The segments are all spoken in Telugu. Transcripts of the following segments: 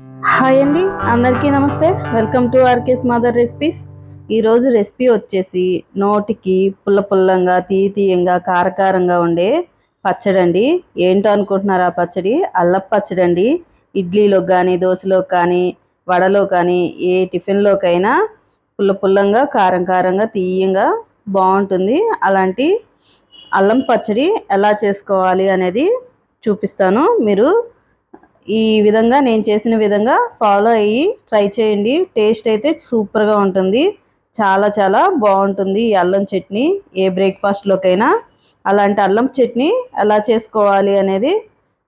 హాయ్ అండి అందరికీ నమస్తే. Welcome to RK's mother recipes. ఈరోజు రెసిపీ వచ్చేసి నోటికి పుల్ల పుల్లంగా తీయ తీయంగా కారకారంగా ఉండే పచ్చడి అండి ఏంటో అనుకుంటున్నారు ఆ పచ్చడి? అల్లపు పచ్చడి అండి ఇడ్లీలో కానీ దోశలో కానీ వడలో కానీ ఏ టిఫిన్లోకైనా పుల్ల పుల్లంగా కారం కారంగా తీయంగా బాగుంటుంది. అలాంటి అల్లం పచ్చడి ఎలా చేసుకోవాలి అనేది చూపిస్తాను. మీరు ఈ విధంగా నేను చేసిన విధంగా ఫాలో అయ్యి ట్రై చేయండి. టేస్ట్ అయితే సూపర్గా ఉంటుంది. చాలా చాలా బాగుంటుంది ఈ అల్లం చట్నీ. ఏ బ్రేక్ఫాస్ట్లోకైనా అలాంటి అల్లం చట్నీ ఎలా చేసుకోవాలి అనేది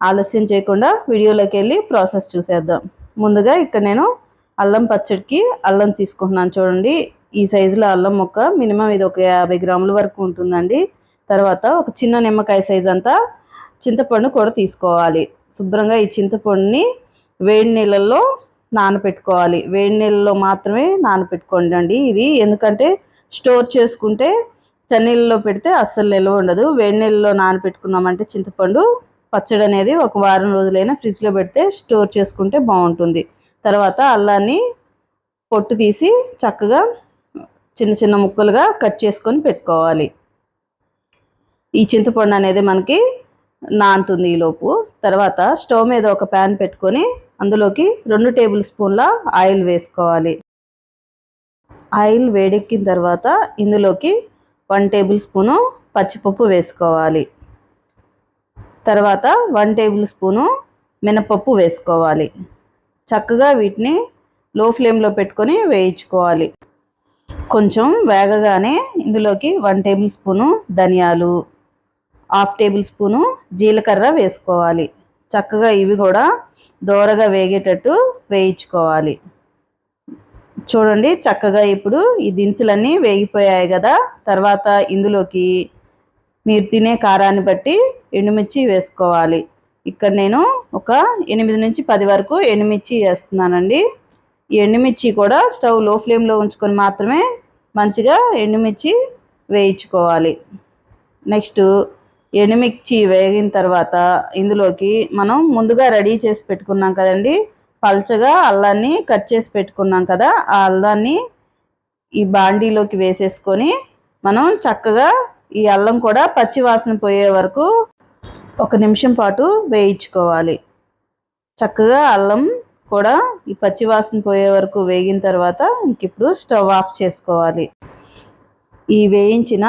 ఆలస్యం చేయకుండా వీడియోలోకి వెళ్ళి ప్రాసెస్ చూసేద్దాం. ముందుగా ఇక్కడ నేను అల్లం పచ్చడికి అల్లం తీసుకుంటున్నాను చూడండి. ఈ సైజులో అల్లం మొక్క మినిమం ఇది ఒక యాభై గ్రాముల వరకు ఉంటుందండి. తర్వాత ఒక చిన్న నిమ్మకాయ సైజ్ అంతా చింతపండు కూడా తీసుకోవాలి. శుభ్రంగా ఈ చింతపండుని వేడి నీళ్ళల్లో నానపెట్టుకోవాలి. వేడి నీళ్ళలో మాత్రమే నానపెట్టుకోండి అండి ఇది. ఎందుకంటే స్టోర్ చేసుకుంటే చన్నీళ్ళలో పెడితే అస్సలు నిల్వ ఉండదు. వేడి నీళ్ళలో నానపెట్టుకున్నామంటే చింతపండు పచ్చడి అనేది ఒక వారం రోజులైనా ఫ్రిడ్జ్లో పెడితే స్టోర్ చేసుకుంటే బాగుంటుంది. తర్వాత అల్లాన్ని పొట్టు తీసి చక్కగా చిన్న చిన్న ముక్కలుగా కట్ చేసుకొని పెట్టుకోవాలి. ఈ చింతపండు అనేది మనకి నానుతుంది ఈలోపు తర్వాత స్టవ్ మీద ఒక ప్యాన్ పెట్టుకొని అందులోకి రెండు టేబుల్ స్పూన్ల ఆయిల్ వేసుకోవాలి. ఆయిల్ వేడెక్కిన తర్వాత ఇందులోకి వన్ టేబుల్ స్పూను పచ్చిపప్పు వేసుకోవాలి. తర్వాత వన్ టేబుల్ స్పూను మినపప్పు వేసుకోవాలి. చక్కగా వీటిని లో ఫ్లేమ్లో పెట్టుకొని వేయించుకోవాలి. కొంచెం వేగగానే ఇందులోకి వన్ టేబుల్ స్పూను ధనియాలు హాఫ్ టేబుల్ స్పూను జీలకర్ర వేసుకోవాలి. చక్కగా ఇవి కూడా దోరగా వేగేటట్టు వేయించుకోవాలి. చూడండి చక్కగా ఇప్పుడు ఈ దినుసులన్నీ వేగిపోయాయి కదా. తర్వాత ఇందులోకి మీరు తినే కారాన్ని బట్టి ఎండుమిర్చి వేసుకోవాలి. ఇక్కడ నేను ఒక ఎనిమిది నుంచి పది వరకు ఎండుమిర్చి వేస్తున్నానండి. ఈ ఎండుమిర్చి కూడా స్టవ్లో ఫ్లేమ్లో ఉంచుకొని మాత్రమే మంచిగా ఎండుమిర్చి వేయించుకోవాలి. నెక్స్ట్ ఎనిమిర్చి వేగిన తర్వాత ఇందులోకి మనం ముందుగా రెడీ చేసి పెట్టుకున్నాం కదండి. పల్చగా అల్లాన్ని కట్ చేసి పెట్టుకున్నాం కదా. ఆ అల్లాన్ని ఈ బాండీలోకి వేసేసుకొని మనం చక్కగా ఈ అల్లం కూడా పచ్చి వాసన పోయే వరకు ఒక నిమిషం పాటు వేయించుకోవాలి. చక్కగా అల్లం కూడా ఈ పచ్చి వాసన పోయే వరకు వేగిన తర్వాత ఇంక ఇప్పుడు స్టవ్ ఆఫ్ చేసుకోవాలి. ఈ వేయించిన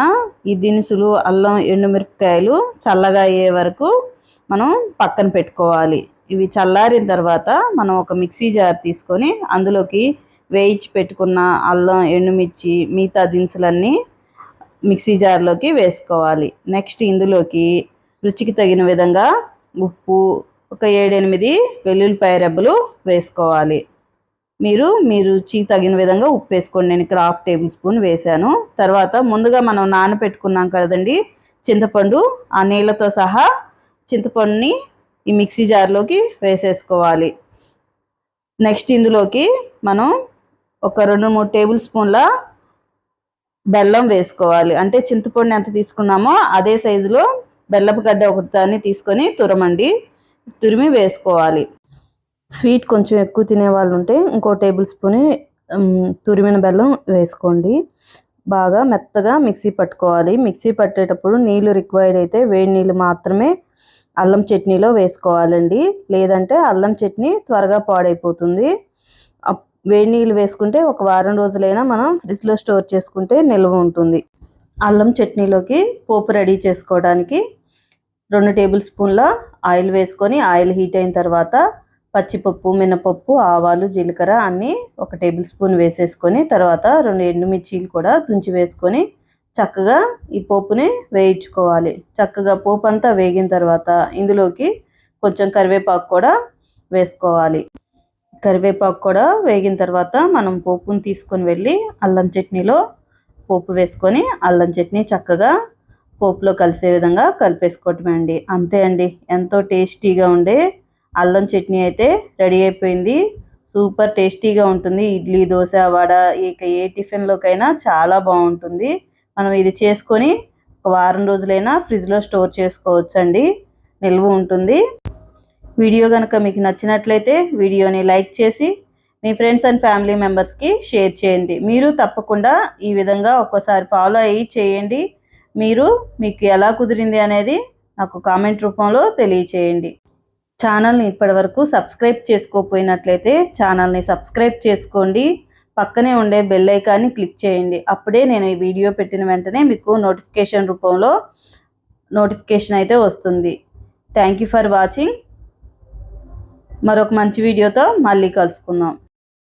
ఈ దినుసులు అల్లం ఎండుమిరపకాయలు చల్లగా అయ్యే వరకు మనం పక్కన పెట్టుకోవాలి. ఇవి చల్లారిన తర్వాత మనం ఒక మిక్సీ జార్ తీసుకొని అందులోకి వేయించి పెట్టుకున్న అల్లం ఎండుమిర్చి మిగతా దినుసులన్నీ మిక్సీ జార్లోకి వేసుకోవాలి. నెక్స్ట్ ఇందులోకి రుచికి తగిన విధంగా ఉప్పు ఒక ఏడెనిమిది వెల్లుల్లిపాయ రెబ్బలు వేసుకోవాలి. మీరు మీ చీ తగిన విధంగా ఉప్పు వేసుకోండి. నేను ఇక్కడ హాఫ్ టేబుల్ స్పూన్ వేసాను తర్వాత ముందుగా మనం నానబెట్టుకున్నాం కదండి చింతపండు ఆ నీళ్ళతో సహా చింతపండుని ఈ మిక్సీ జార్లోకి వేసేసుకోవాలి. నెక్స్ట్ ఇందులోకి మనం ఒక రెండు మూడు టేబుల్ స్పూన్ల బెల్లం వేసుకోవాలి. అంటే చింతపండు ఎంత తీసుకున్నామో అదే సైజులో బెల్లపు గడ్డ ఒక దాన్ని తీసుకొని తురమండి. తురిమి వేసుకోవాలి. స్వీట్ కొంచెం ఎక్కువ తినే వాళ్ళు ఉంటే ఇంకో టేబుల్ స్పూన్ తురిమిన బెల్లం వేసుకోండి. బాగా మెత్తగా మిక్సీ పట్టుకోవాలి. మిక్సీ పట్టేటప్పుడు నీళ్ళు రిక్వైర్డ్ అయితే వేడి నీళ్ళు మాత్రమే అల్లం చట్నీలో వేసుకోవాలండి. లేదంటే అల్లం చట్నీ త్వరగా పాడైపోతుంది. వేడి నీళ్ళు వేసుకుంటే ఒక వారం రోజులైనా మనం ఫ్రిడ్జ్లో స్టోర్ చేసుకుంటే నిల్వ ఉంటుంది. అల్లం చట్నీలోకి పోపు రెడీ చేసుకోవడానికి రెండు టేబుల్ స్పూన్ల ఆయిల్ వేసుకొని ఆయిల్ హీట్ అయిన తర్వాత పచ్చిపప్పు మినపప్పు ఆవాలు జీలకర్ర అన్నీ ఒక టేబుల్ స్పూన్ వేసేసుకొని తర్వాత రెండు ఎండుమిర్చీలు కూడా తుంచి వేసుకొని చక్కగా ఈ పోపుని వేయించుకోవాలి. చక్కగా పోపు అంతా వేగిన తర్వాత ఇందులోకి కొంచెం కరివేపాకు కూడా వేసుకోవాలి. కరివేపాకు కూడా వేగిన తర్వాత మనం పోపుని తీసుకొని వెళ్ళి అల్లం చట్నీలో పోపు వేసుకొని అల్లం చట్నీ చక్కగా పోపులో కలిసే విధంగా కలిపేసుకోవటమే అండి అంతే అండి. ఎంతో టేస్టీగా ఉండే అల్లం చట్నీ అయితే రెడీ అయిపోయింది. సూపర్ టేస్టీగా ఉంటుంది. ఇడ్లీ దోశ వడ ఇక ఏ టిఫిన్లోకైనా చాలా బాగుంటుంది. మనం ఇది చేసుకొని ఒక వారం రోజులైనా ఫ్రిడ్జ్లో స్టోర్ చేసుకోవచ్చు అండి నిల్వ ఉంటుంది. వీడియో కనుక మీకు నచ్చినట్లయితే వీడియోని లైక్ చేసి మీ ఫ్రెండ్స్ అండ్ ఫ్యామిలీ మెంబర్స్కి షేర్ చేయండి. మీరు తప్పకుండా ఈ విధంగా ఒక్కోసారి ఫాలో అయ్యి చేయండి. మీరు మీకు ఎలా కుదిరింది అనేది నాకు కామెంట్ రూపంలో తెలియచేయండి. ఛానల్ని ఇప్పటివరకు సబ్స్క్రైబ్ చేసుకోకపోయినట్లయితే ఛానల్ని సబ్స్క్రైబ్ చేసుకోండి. పక్కనే ఉండే బెల్ ఐకాన్ని క్లిక్ చేయండి. అప్పుడే నేను ఈ వీడియో పెట్టిన వెంటనే మీకు నోటిఫికేషన్ రూపంలో నోటిఫికేషన్ అయితే వస్తుంది. Thank you for watching. మరొక మంచి వీడియోతో మళ్ళీ కలుసుకుందాం.